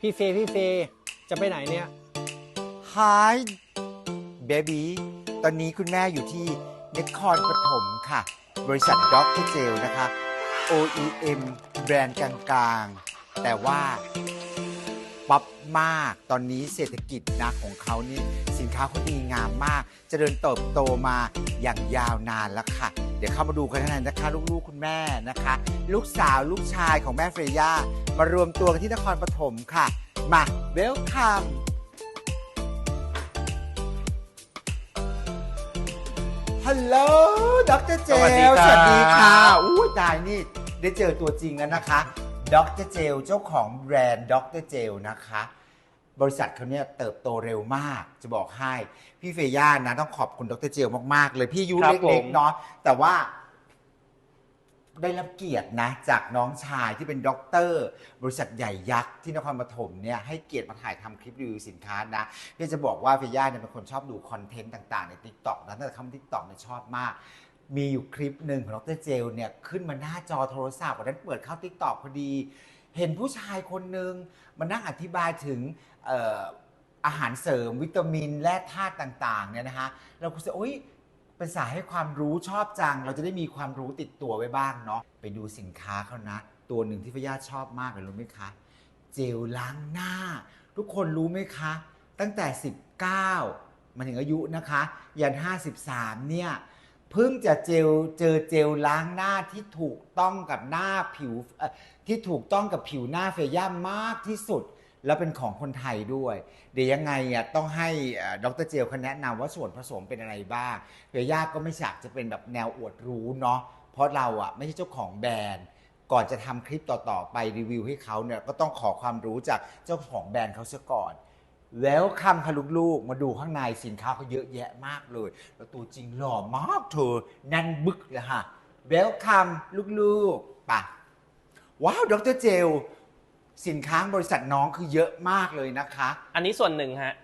พี่เฟย์พี่เฟย์จะไปไหนเนี่ย Hi baby ตอนนี้คุณแม่อยู่ที่นครปฐมค่ะ บริษัทด็อกเจลนะคะ OEM แบรนด์กลางๆ แต่ว่าป๊อปมากตอนนี้เศรษฐกิจนะของเขานี่สินค้าเขาดีงามมากเจริญเติบโตมาอย่างยาวนานแล้วค่ะ เดี๋ยวเข้ามาดูกันข้างในนะคะ ลูกๆคุณแม่นะคะ ลูกสาวลูกชายของแม่เฟรย่ามารวมตัวกันที่นครปฐมค่ะ มาเวลคัมฮัลโหลดรเจลสวัสดีครับสวัสดีค่ะอู้ตายนี่ได้เจอตัวจริงแล้วนะคะดรเจลเจ้าของแบรนด์ดรเจลนะคะ บริษัทเขาเนี่ยเติบโตเร็วมาก จะบอกให้ พี่เฟย่านะ ต้องขอบคุณดรเจลมาก ๆ เลยพี่อายุครับเล็กผมๆเนาะแต่ว่า ได้รับเกียรตินะ จากน้องชายที่เป็นด็อกเตอร์ บริษัทใหญ่ยักษ์ที่นครปฐมเนี่ยให้เกียรติมาถ่ายทำคลิปรีวิวสินค้านะพี่จะบอกว่าเฟย่าเนี่ยเป็นคนชอบดูคอนเทนต์ต่าง ๆ ใน t ิ k t o k นะตั้งแต่คำทิกตอกเนี่ยชอบมาก มีอยู่คลิปหนึ่งของดรเจลเนี่ยขึ้นมาหน้าจอโทรศัพท์วันนั้นเปิดเข้า t ิ k t o k พอดี เห็นผู้ชายคนหนึ่งมานั่งอธิบายถึงเอาหารเสริมวิตามินแร่ธาตุต่างๆเนี่ยนะคะเราก็จะโอ๊ยเป็นสายให้ความรู้ชอบจัง เราจะได้มีความรู้ติดตัวไว้บ้างเนาะไปดูสินค้าเขานะ ตัวหนึ่งที่พยาชอบมากเลยรู้ไหมคะ เจลล้างหน้า ทุกคนรู้ไหมคะ ตั้งแต่ 19 มาถึงอายุนะคะ ยัน 53 เนี่ยเพิ่งจะเจลเจอเจลล้างหน้าที่ถูกต้องกับหน้าผิวที่ถูกต้องกับผิวหน้าเฟย่ามากที่สุด แล้วเป็นของคนไทยด้วย เดี๋ยวยังไงอะต้องให้ดรเจลเขาแนะนำว่าส่วนผสมเป็นอะไรบ้างเฟย่าก็ไม่อยากจะเป็นแบบแนวอวดรู้เนาะเพราะเราอะไม่ใช่เจ้าของแบรนด์ ก่อนจะทำคลิปต่อๆไปรีวิวให้เขาเนี่ยก็ต้องขอความรู้จากเจ้าของแบรนด์เขาซะก่อน แล้วคำค่ะลูกๆมาดูข้างในสินค้าเขาเยอะแยะมากเลย แล้วตัวจริงหล่อมากเธอแนั่นบึกเลยค่ะเวลคัมลูกๆป่ะว้าวดรเจล สินค้าบริษัทน้องคือเยอะมากเลยนะคะ อันนี้ส่วนหนึ่งฮะ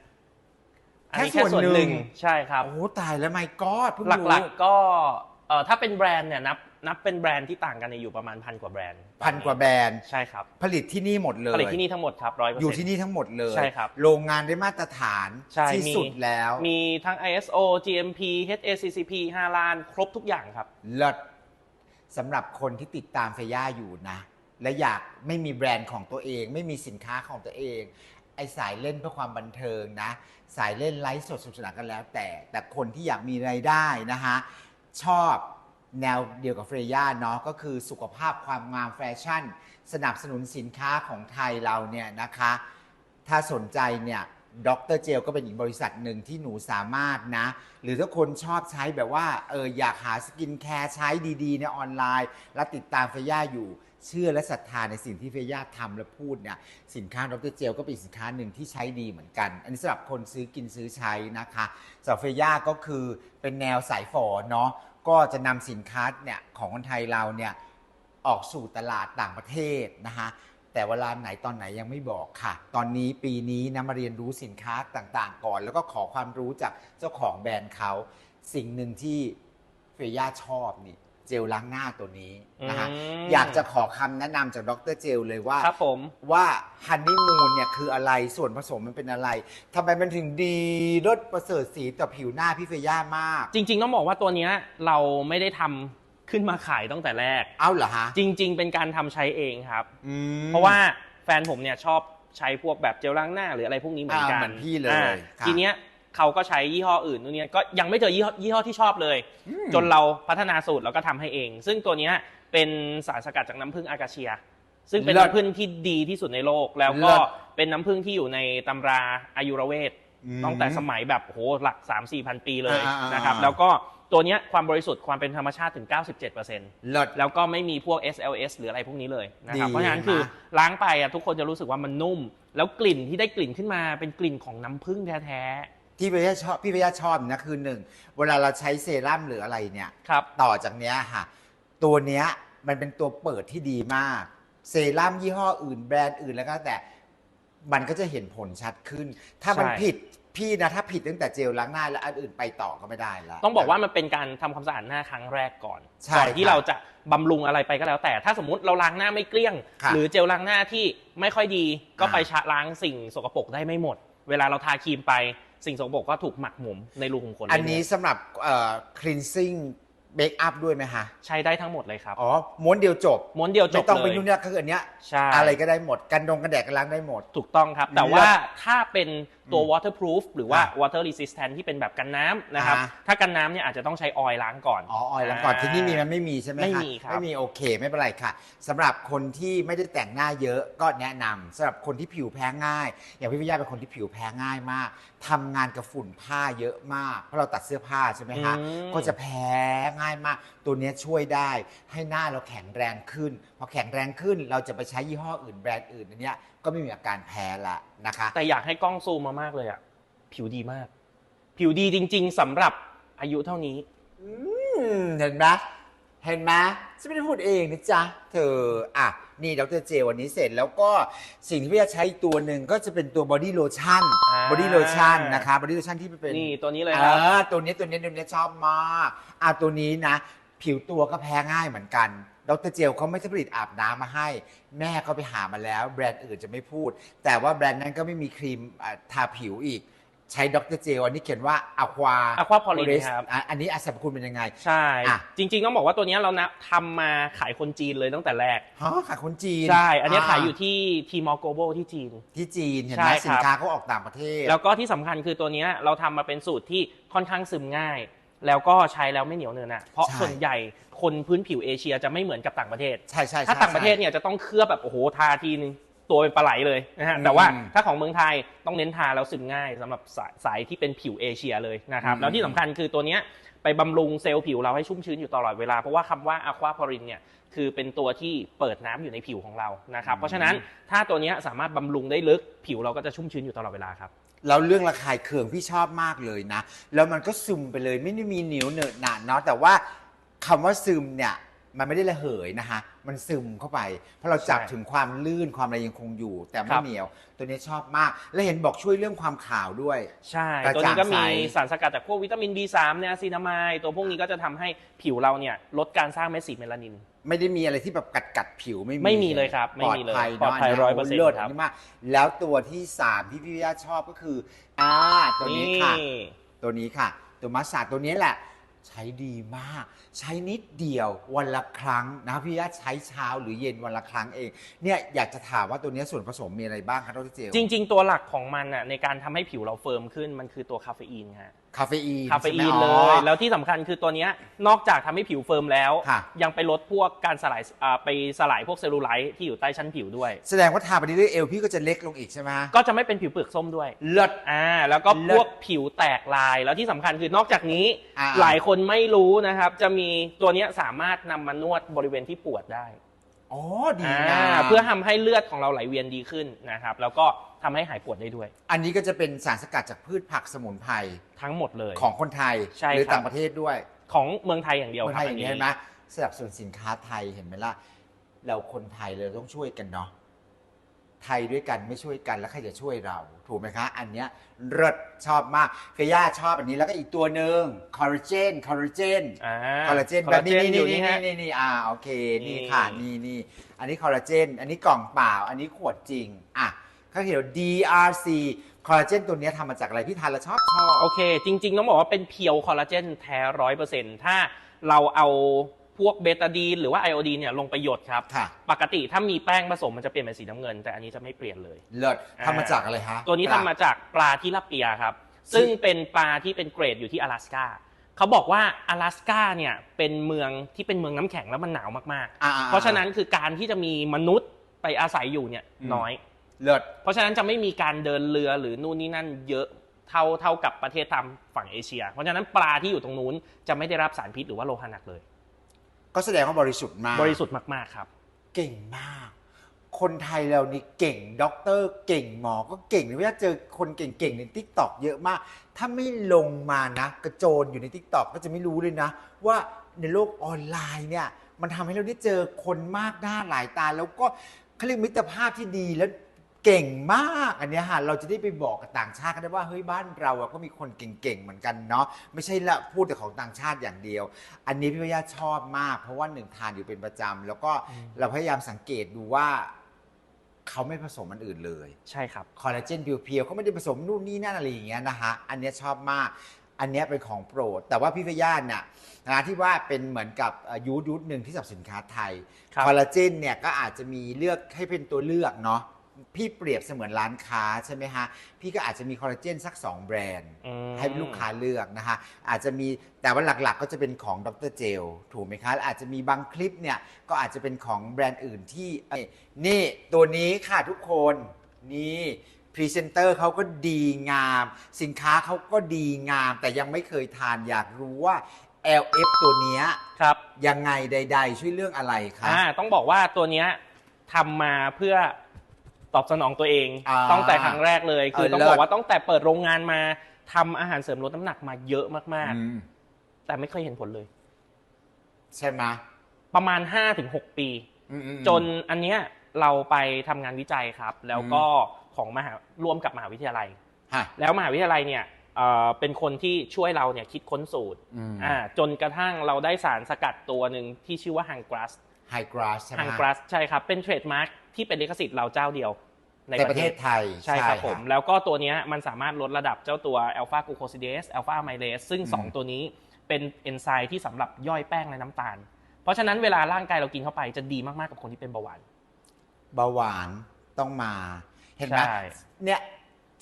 อันนี้แค่แค่ส่ส่ววนนหหนึ่นึ่งงใช่ครับโอ้ตายแล้วไม่กอดเพิ่งหรู้ลักๆก็เอ่อถ้าเป็นแบรนด์เนี่ยนับนับเป็นแบรนด์ที่ต่างกันเนี่ยอยู่ประมาณพันกว่าแบรนด์พันกว่าแบรนด์ใช่ครับผลิตที่นี่หมดเลยผลิตที่นี่ทั้งหมดครับร้อยเปอร์อยู่เซ็นต์ที่นี่ทั้งหมดเลยใช่ครับโรงงานได้มาตรฐานใช่ที่มีสุดแล้ว มีทั้ง ISO GMP HACCP 5ล้าน ครบทุกอย่างครับเลิศสำหรับคนที่ติดตามเฟย่าอยู่นะ และอยากไม่มีแบรนด์ของตัวเอง ไม่มีสินค้าของตัวเอง ไอสายเล่นเพื่อความบันเทิงนะ สายเล่นไลฟ์สดสนุกสนานกันแล้ว แต่แต่คนที่อยากมีไรายได้นะฮะชอบแนวเดียวกับเฟรย่าเนาะก็คือสุขภาพความงามแฟชั่น สนับสนุนสินค้าของไทยเราเนี่ยนะคะ ถ้าสนใจเนี่ย ดรเจลก็เป็นอีกบริษัทหนึ่งที่หนูสามารถนะ หรือถ้าคนชอบใช้แบบว่าเอออยากหาสกินแคร์ใช้ดีๆในออนไลน์ และติดตามเฟย่าอยู่ เชื่อและศรัทธาในสิ่งที่เฟย่าทำและพูดเนี่ยสินค้าดรเจลก็เป็นสินค้าหนึ่งที่ใช้ดีเหมือนกัน อันนี้สำหรับคนซื้อกินซื้อใช้นะคะสำหรับเฟย่าก็คือเป็นแนวสายฝอเนาะก็จะนำสินค้าเนี่ยของคนไทยเราเนี่ยออกสู่ตลาดต่างประเทศนะคะ แต่เวลาไหนตอนไหนยังไม่บอกค่ะ ตอนนี้ปีนี้นะมาเรียนรู้สินค้าต่างๆ ก่อน แล้วก็ขอความรู้จากเจ้าของแบรนด์เขาสิ่งหนึ่งที่เฟย่าชอบนี่เจลล้างหน้าตัวนี้นะคะอืม อยากจะขอคำแนะนำจากดรเจลเลยว่า ครับผม ว่าฮันนี่มูนเนี่ยคืออะไรส่วนผสมมันเป็นอะไรทำไมมันถึงดีรสประเสริฐสีต่อผิวหน้าพี่เฟย่ามาก จริงๆต้องบอกว่าตัวเนี้ยเราไม่ได้ทำ ขึ้นมาขายตั้งแต่แรก เอาเหรอฮะจริง ๆ เป็นการทำใช้เองครับ อืม เพราะว่าแฟนผมเนี่ยชอบใช้พวกแบบเจลล้างหน้าหรืออะไรพวกนี้เหมือนกันอ่าเหมือนพี่เลยอ่าครับทีเนี้ยเขาก็ใช้ยี่ห้ออื่นนู่นเนี้ยก็ยังไม่เจอยี่ห้อยี่ห้อที่ชอบเลย อืม จนเราพัฒนาสูตรแล้วก็ทำให้เอง ซึ่งตัวเนี้ยเป็นสารสกัดจากน้ำผึ้งอากาเชีย ซึ่งเป็นเลิศน้ำผึ้งที่ดีที่สุดในโลก แล้วเลิก็ศเป็นน้ำผึ้งที่อยู่ในตำราอายุรเวทอืมตั้งแต่สมัยแบบโหหลัก 3 4พันปีเลยอ่าๆๆนะครับ แล้วก็ ตัวเนี้ยความบริสุทธิ์ความเป็นธรรมชาติถึง 97%เลิศ แล้วก็ไม่มีพวก SLS หรืออะไรพวกนี้เลยนะครับ ดีเพราะฉะนั้นนะคือล้างไปอะทุกคนจะรู้สึกว่ามันนุ่ม แล้วกลิ่นที่ได้กลิ่นขึ้นมาเป็นกลิ่นของน้ำผึ้งแท้ที่พี่พยาชอบพี่พยาชอบนะคือหนึ่งเวลาเราใช้เซรั่มหรืออะไรเนี่ย ๆครับ ต่อจากเนี้ยค่ะ ตัวเนี้ยมันเป็นตัวเปิดที่ดีมาก เซรั่มยี่ห้ออื่นแบรนด์อื่นแล้วก็แต่ มันก็จะเห็นผลชัดขึ้น ถ้ามันใช่ ผิด พี่นะถ้าผิดตั้งแต่เจลล้างหน้าแล้วอันอื่นไปต่อก็ไม่ได้ละต้องบอกว่ามันเป็นการทำความสะอาดหน้าครั้งแรกก่อนใช่ก่อนที่ครับเราจะบำรุงอะไรไปก็แล้ว แต่ถ้าสมมติเราล้างหน้าไม่เกลี้ยง ครับหรือเจลล้างหน้าที่ไม่ค่อยดีก็อ่า ไปชะล้างสิ่งสกปรกได้ไม่หมด เวลาเราทาครีมไปสิ่งสกปรกก็ถูกหมักหมมในรูขุมขนอันนี้ได้เลยสำหรับเอ่อ cleansing make up ด้วยไหมฮะใช้ได้ทั้งหมดเลยครับอ๋อ ม้วนเดียวจบ ม้วนเดียวจไม่บต้องเลไปยนู่นเนี่ยก็คืออันเนี้ย ใช่อะไรก็ได้หมด กันดงกันแดดกันล้างได้หมด ถูกต้องครับ แต่เลิศว่าถ้าเป็นตัวอืม waterproof หรือว่าอะ water resistant ที่เป็นแบบกันน้ำนะครับ อ่า ถ้ากันน้ำเนี่ยอาจจะต้องใช้ออยล์ล้างก่อน อ๋อออยล์ล้างก่อนที่นี่มีมันไม่มีใช่ไหมคะไม่มีครับ ไม่มีโอเคไม่เป็นไรค่ะสำหรับคนที่ไม่ได้แต่งหน้าเยอะก็แนะนำสำหรับคนที่ผิวแพ้ง่าย อย่างพี่วิยาเป็นคนที่ผิวแพ้ง่ายมากทำงานกับฝุ่นผ้าเยอะมาก เพราะเราตัดเสื้อผ้าใช่ไหมคะอืม ก็จะแพ้ง่ายมาก ตัวเนี้ยช่วยได้ให้หน้าเราแข็งแรงขึ้นพอแข็งแรงขึ้นเราจะไปใช้ยี่ห้ออื่นแบรนด์อื่นอันเนี้ย ก็ไม่มีอาการแพ้ละนะคะ แต่อยากให้กล้องซูมมามากเลยอะผิวดีมาก ผิวดีจริง ๆสำหรับอายุเท่านี้ อืมเห็นไหมเห็นไหมฉันไม่ได้พูดเองนะจ๊ะ เธอ อะ นี่ดรเจวันนี้เสร็จแล้วก็สิ่งที่พี่จะใช้อีกตัวหนึ่งก็จะเป็นตัวบอดี้โลชั่นอ่า บอดี้โลชั่นนะคะบอดี้โลชั่นที่เป็น นี่ตัวนี้เลยเอครับอตัวนี้ตัวนี้ตัวนี้ชอบมากอะตัวนี้นะ ผิวตัวก็แพ้ง่ายเหมือนกัน ดรเจลเขาไม่ได้ผลิตอาบน้ำมาให้ แม่เขาไปหามาแล้ว แบรนด์อื่นจะไม่พูด แต่ว่าแบรนด์นั้นก็ไม่มีครีมอะทาผิวอีก ใช้ดรเจลอันนี้เขียนว่าอะควา Aqua Porin ครับ อันนี้อาสรรพคุณเป็นยังไง ใช่ อะ จริง ๆ ต้องบอกว่าตัวนี้เรานะทำมาขายคนจีนเลยตั้งแต่แรก ฮะขายคนจีนใช่ อันนี้ขายอยู่ที่ทีมอ l โกโบที่จีน ที่จีนเห็นใช่ไหมครับ สินค้าเขาออกต่างประเทศ แล้วก็ที่สำคัญคือตัวเนี้ยเราทำมาเป็นสูตรที่ค่อนข้างซึมง่าย แล้วก็ใช้แล้วไม่เหนียวเนินอะเพราะใช่ ส่วนใหญ่ คนพื้นผิวเอเชียจะไม่เหมือนกับต่างประเทศ ใช่ใช่ถ้าใช่ต่างประเทศเนี่ยจะต้องเคลือบแบบโอ้โหทาทีนึงตัวเป็นปลาไหลเลยนะฮะแต่ว่าอืมถ้าของเมืองไทยต้องเน้นทาแล้วซึมง่ายสำหรับสายสายที่เป็นผิวเอเชียเลยนะครับอืมแล้วที่สำคัญคือตัวเนี้ยไปบำรุงเซลล์ผิวเราให้ชุ่มชื้นอยู่ตลอดเวลา เพราะว่าคำว่าอะควาพอรินเนี่ยคือเป็นตัวที่เปิดน้ำอยู่ในผิวของเรานะครับเพราะฉะนั้นถ้าตัวเนี้ยสามารถบำรุงได้ลึกผิวเราก็จะชุ่มชื้นอยู่ตลอดเวลาครับ แล้วเรื่องระคายเคืองพี่ชอบมากเลยนะ แล้วมันก็ซึมไปเลยไม่ได้มีเหนียวเหนอะหนะเนาะแต่ว่า คำว่าซึมเนี่ย มันไม่ได้ระเหยนะคะมันซึมเข้าไป เพราะเราจับใช่ถึงความลื่นความอะไรยังคงอยู่ แต่คไม่รับ เหนียว ตัวนี้ชอบมาก และเห็นบอกช่วยเรื่องความขาวด้วย ใช่ กระตัวจ่างนี้ก็มีใส สารสกัดจากพวกวิตามิน B3 เนี่ยซีนามายตัวพวกนี้ก็จะทำให้ผิวเราเนี่ยลดการสร้างเม็ดสีเมลานิน ไม่ได้มีอะไรที่แบบกัดกัดผิวไม่มีไม่มีเลยครับไม่มีเลยปลอดภัยปลอดภัยเนาะ100%เลิศครับนี่มากแล้วตัวที่สามที่พี่วิยาชอบก็คืออ่าตัวนี้ค่ะ ตัวนี้ค่ะ ตัวมัสซาดตัวนี้แหละ ใช้ดีมาก ใช้นิดเดียววันละครั้งนะพี่ยะใช้เช้าหรือเย็นวันละครั้งเองเนี่ยอยากจะถามว่าตัวนี้ส่วนผสมมีอะไรบ้างครับดรเจล จริง ๆ ตัวหลักของมันอะในการทำให้ผิวเราเฟิร์มขึ้นมันคือตัวคาเฟอีนฮะ คาเฟอีนคาเฟอีนใช่ไหมเลอ๋ยอแล้วที่สำคัญคือตัวเนี้ยนอกจากทำให้ผิวเฟิร์มแล้ว ค่ะ ยังไปลดพวกการสลายอ่าไปสลายพวกเซลลูไลท์ที่อยู่ใต้ชั้นผิวด้วย แสดงว่าทาไปเรื่อยๆเอวพี่ก็จะเล็กลงอีกใช่ไหมก็จะไม่เป็นผิวเปลือกส้มด้วย เลิศ อ่าแล้วก็เลิพศวกผิวแตกลายแล้วที่สำคัญคือนอกจากนี้อ่า หลายคนไม่รู้นะครับ จะมีตัวเนี้ยสามารถนำมานวดบริเวณที่ปวดได้อ๋อดีอ่นะาเพื่อทำให้เลือดของเราไหลเวียนดีขึ้นนะครับ แล้วก็ ทำให้หายปวดได้ด้วย อันนี้ก็จะเป็นสารสกัดจากพืชผักสมุนไพรทั้งหมดเลย ของคนไทยใช่หรือครับ ต่างประเทศด้วยของเมืองไทยอย่างเดียวเมืองคไทรับยอย่างนี้อัเห็นไหมสนับสนุนสินค้าไทยเห็นไหมล่ะเราคนไทยเราต้องช่วยกันเนาะไทยด้วยกันไม่ช่วยกันแล้วใครจะช่วยเรา ถูกไหมคะ อันเนี้ยเลิศชอบมากเฟย่าชอบอันนี้แล้วก็อีกตัวหนึ่งคอลลาเจนคอลลาเจน อ่าคอลลาเจนคอลแบลาบเจนี้นนี่อยู่นี่นี่นี่ฮะ นี่นี่อ่าโอเคนี่นี่ ค่ะนี่นี่อันนี้คอลลาเจน อันนี้กล่องเปล่า อันนี้ขวดจริง อะ เขาเขียนว่า DRC คอลลาเจนตัวเนี้ยทำมาจากอะไรพี่ทานแล้วชอบชอบ โอเค จริง ๆ ต้องบอกว่าเป็นเพียวคอลลาเจนแท้ร้อยเปอร์เซ็นต์ถ้าเราเอาพวกเบตาดีนหรือว่าไอโอดีนเนี่ยลงไปหยดครับ ค่ะ ปกติถ้ามีแป้งผสมมันจะเปลี่ยนเป็นสีน้ำเงิน แต่อันนี้จะไม่เปลี่ยนเลย เลิศทำมาจากอะไรฮะ ตัวนี้ทำมาจากปลาที่ลาเปียครับ ซึ่งเป็นปลาที่เป็นเกรดอยู่ที่阿拉斯าเขาบอกว่า阿拉斯าเนี่ยเป็นเมืองที่เป็นเมืองน้ำแข็งแล้วมันหนาวมาก อ่ ๆ เพราะฉะนั้นคือการที่จะมีมนุษย์ไปอาศัยอยู่เนี่ย อืม น้อย เลิศเพราะฉะนั้นจะไม่มีการเดินเรือหรือนู่นนี่นั่นเยอะเท่าเท่ากับประเทศตามฝั่งเอเชีย เพราะฉะนั้นปลาที่อยู่ตรงนู้นจะไม่ได้รับสารพิษหรือว่าโลหะหนักเลย ก็แสดงว่าบริสุทธิ์มาก บริสุทธิ์มากๆครับ เก่งมาก คนไทยเรานี่เก่งด็อกเตอร์เก่งหมอก็เก่งเวลาเจอคนเก่งๆในทิกตอกเยอะมาก ถ้าไม่ลงมานะกระโจนอยู่ในทิกตอกก็จะไม่รู้เลยนะ ว่าในโลกออนไลน์เนี่ย มันทำให้เราได้เจอคนมากหน้าหลายตา แล้วก็เขาเรียกมิตรภาพที่ดีแล้ว เก่งมากอันเนี้ยฮะเราจะได้ไปบอกกับต่างชาติกันได้ว่าเฮ้ยบ้านเราอะก็มีคนเก่งๆเหมือนกันเนาะไม่ใช่ละพูดแต่ของต่างชาติอย่างเดียว อันนี้พี่พยาชอบมาก เพราะว่าหนึ่งทานอยู่เป็นประจำแล้วก็เราพยายามสังเกตดูว่า เขาไม่ผสมอันอื่นเลยใช่ครับ คอลลาเจนเพียวๆเขาไม่ได้ผสมนู่นนี่นั่นอะไรอย่างเงี้ยนะฮะอันเนี้ยชอบมากอันเนี้ยเป็นของโปรด แต่ว่าพี่พยานเนี่ยนะที่ว่าเป็นเหมือนกับเอ่อยูทยูทหนึ่งที่สับสินค้าไทยครับคอลลาเจนเนี่ยก็อาจจะมีเลือกให้เป็นตัวเลือกเนาะ พี่เปรียบเสมือนร้านค้าใช่ไหมฮะ พี่ก็อาจจะมีคอลลาเจนสัก 2 แบรนด์ อืม ให้ลูกค้าเลือกนะคะอาจจะมีแต่ว่าหลักๆ ก็จะเป็นของดรเจลถูกไหมคะอาจจะมีบางคลิปเนี่ย ก็อาจจะเป็นของแบรนด์อื่นที่เอ้ยนี่ตัวนี้ค่ะทุกคนนี่พรีเซนเตอร์เขาก็ดีงาม สินค้าเขาก็ดีงาม แต่ยังไม่เคยทานอยากรู้ว่า LF ตัวเนี้ยครับยังไงใด ๆ ช่วยเรื่องอะไรคะ อ่าต้องบอกว่าตัวเนี้ยทำมาเพื่อ ตอบสนองตัวเองอ่าตั้งแต่ครั้งแรกเลย คือเออต้องเลิศบอกว่าตั้งแต่เปิดโรงงานมาทำอาหารเสริมลดน้ำหนักมาเยอะมากอืมๆ แต่ไม่เคยเห็นผลเลย ใช่ไหมประมาณ 5-6 ปี อืมๆจนอันเนี้ยเราไปทำงานวิจัยครับ แล้วก็ของมหาร่วมกับมหาวิทยาลัย ฮะแล้วมหาวิทยาลัยเนี่ยเอ่อเป็นคนที่ช่วยเราเนี่ยคิดค้นสูตรอืมอ่าจนกระทั่งเราได้สารสกัดตัวหนึ่งที่ชื่อว่าฮังกรัสไฮกราสใช่ไหมฮังฮะกรัสใช่ครับ เป็นเทรดมาร์ค ที่เป็นลิขสิทธิ์เราเจ้าเดียว ในในประเทศไทย ใช่ครับผมะแล้วก็ตัวเนี้ยมันสามารถลดระดับเจ้าตัวอัลฟากูโคซิเดสอัลฟาไมเลสซึ่งอืม2ตัวนี้เป็นเอนไซม์ที่สำหรับย่อยแป้งและน้ำตาล เพราะฉะนั้นเวลาร่างกายเรากินเข้าไปจะดีมากๆกับคนที่เป็นเบาหวาน เบาหวานต้องมา เห็นไหมใช่เนี่ย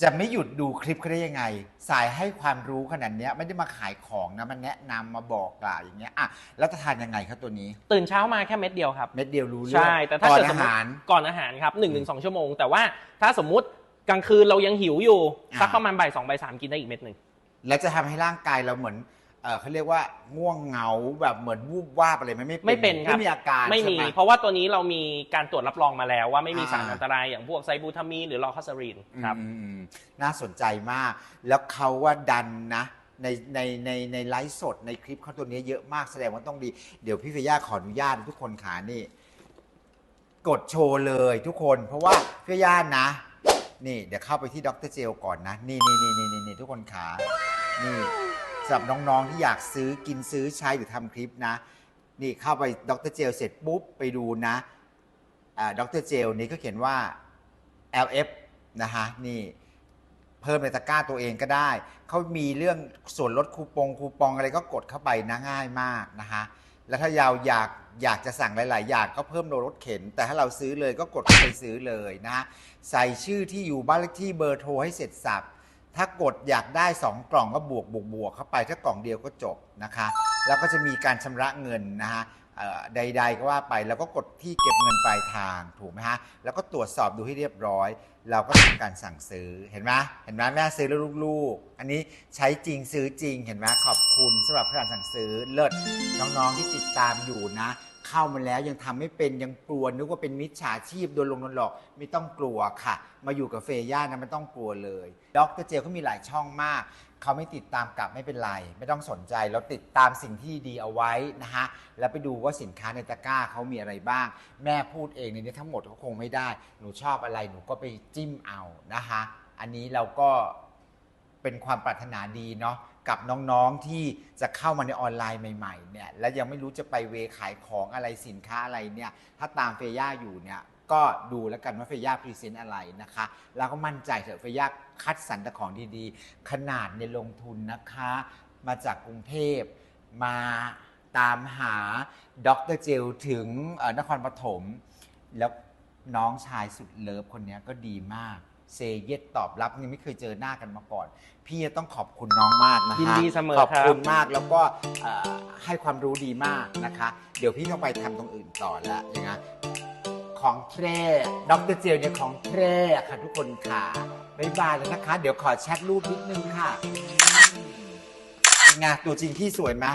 จะไม่หยุดดูคลิปเขาได้ยังไง สายให้ความรู้ขนาดเนี้ยไม่ได้มาขายของนะมันแนะนำมาบอกกล่าวอย่างเงี้ยอะแล้วจะทานยังไงครับตัวนี้ ตื่นเช้ามาแค่เม็ดเดียวครับ เม็ดเดียวรู้เรื่องใช่ แต่ถ้าก่อนเกิดสอามมติหาร ก่อนอาหารครับหนึ่งถึงสองชั่วโมง แต่ว่าถ้าสมมุติกลางคืนเรายังหิวอยู่ อ่า สักประมาณบ่ายสองบ่ายสามกินได้อีกเม็ดหนึ่ง แล้วจะทำให้ร่างกายเราเหมือน เออเขาเรียกว่าง่วงเหงาแบบเหมือนวูบวาบอะไรไหมไม่ไม่เป็นครับไม่มีอาการไม่มี ใช่ห เพราะว่าตัวนี้เรามีการตรวจรับรองมาแล้วว่าไม่มีอ่าสารอันตรายอย่างพวกไซบูทามีนหรือลอคาซารีนครับ อืมอืมน่าสนใจมาก แล้วเขาว่าดันนะ ในในในในไลฟ์สดในคลิปเขาตัวนี้เยอะมากแสดงว่าต้องดี เดี๋ยวพี่เฟย่าขออนุญาตทุกคนขานี่ กดโชว์เลยทุกคน เพราะว่าพี่ย่านะ นี่ เดี๋ยวเข้าไปที่ดรเจลก่อนนะ นี่นี่นี่นี่นี่นี่ทุกคนขานี่ สำหรับน้องๆที่อยากซื้อกินซื้อใช้หรือทำคลิปนะ นี่เข้าไปดรเจลเสร็จปุ๊บไปดูนะอ่าดรเจลนี้ก็เขียนว่า LF นะฮะนี่เพิ่มในตะกร้าตัวเองก็ได้ เขามีเรื่องส่วนลดคูปองคูปองอะไรก็กดเข้าไปนะง่ายมากนะฮะแล้วถ้ายาวอยากอยากจะสั่งหลาย ๆ อย่างก็เพิ่มโลรถเข็น แต่ถ้าเราซื้อเลยก็กดไปซื้อเลยนะฮะใส่ชื่อที่อยู่บ้านเลขที่เบอร์โทรให้เสร็จสับ ถ้ากดอยากได้ 2 กล่องก็บวกบวกบวกเข้าไปถ้ากล่องเดียวก็จบนะคะ แล้วก็จะมีการชำระเงินนะฮะใด ๆ ก็ว่าไปแล้วก็กดที่เก็บเงินปลายทางถูกไหมฮะแล้วก็ตรวจสอบดูให้เรียบร้อย เราก็ทำการสั่งซื้อเห็นไหมเห็นไหมแม่ซื้อแล้วลูกๆ อันนี้ใช้จริงซื้อจริงเห็นไหมขอบคุณสำหรับการสั่งซื้อเลิศน้องๆที่ติดตามอยู่นะ เข้ามาแล้วยังทำไม่เป็นยังกลัวนึกว่าเป็นมิจฉาชีพโดนลงโดนหลอกไม่ต้องกลัวค่ะ มาอยู่กับเฟย่านะไม่ต้องกลัวเลยดรเจลเขามีหลายช่องมากเขาไม่ติดตามกลับไม่เป็นไร ไม่ต้องสนใจเราติดตามสิ่งที่ดีเอาไว้นะฮะแล้วไปดูว่าสินค้าในตะกร้าเขามีอะไรบ้าง แม่พูดเองในนี้ทั้งหมดก็คงไม่ได้ หนูชอบอะไรหนูก็ไปจิ้มเอานะคะอันนี้เราก็ เป็นความปรารถนาดีเนาะกับน้องๆที่จะเข้ามาในออนไลน์ใหม่ๆเนี่ยและยังไม่รู้จะไปเวขายของอะไรสินค้าอะไรเนี่ยถ้าตามเฟย่าอยู่เนี่ยก็ดูแล้วกันว่าเฟย่าพรีเซนต์อะไรนะคะ แล้วก็มั่นใจเถอะเฟย่าคัดสรรแต่ของดีๆ ขนาดในลงทุนนะคะ มาจากกรุงเทพมาตามหาด็อกเตอร์เจลถึงนครปฐมแล้วน้องชายสุดเลิฟคนนี้ก็ดีมาก เซเยตตอบรับนี่ไม่เคยเจอหน้ากันมาก่อน พี่จะต้องขอบคุณน้องมากนะยินคะดีเสมอขอบคุณครับ มากแล้วก็เอ่อให้ความรู้ดีมากนะคะ เดี๋ยวพี่ต้องไปทำตรงอื่นต่อแล้วอย่างเงี้ยของแท้ดรเจลเนี่ยของแท้ค่ะทุกคนค่ะบ๊ายบายแล้วนะคะ เดี๋ยวขอแชทรูปนิดนึงค่ะเป็นไงตัวจริงพี่สวยไหม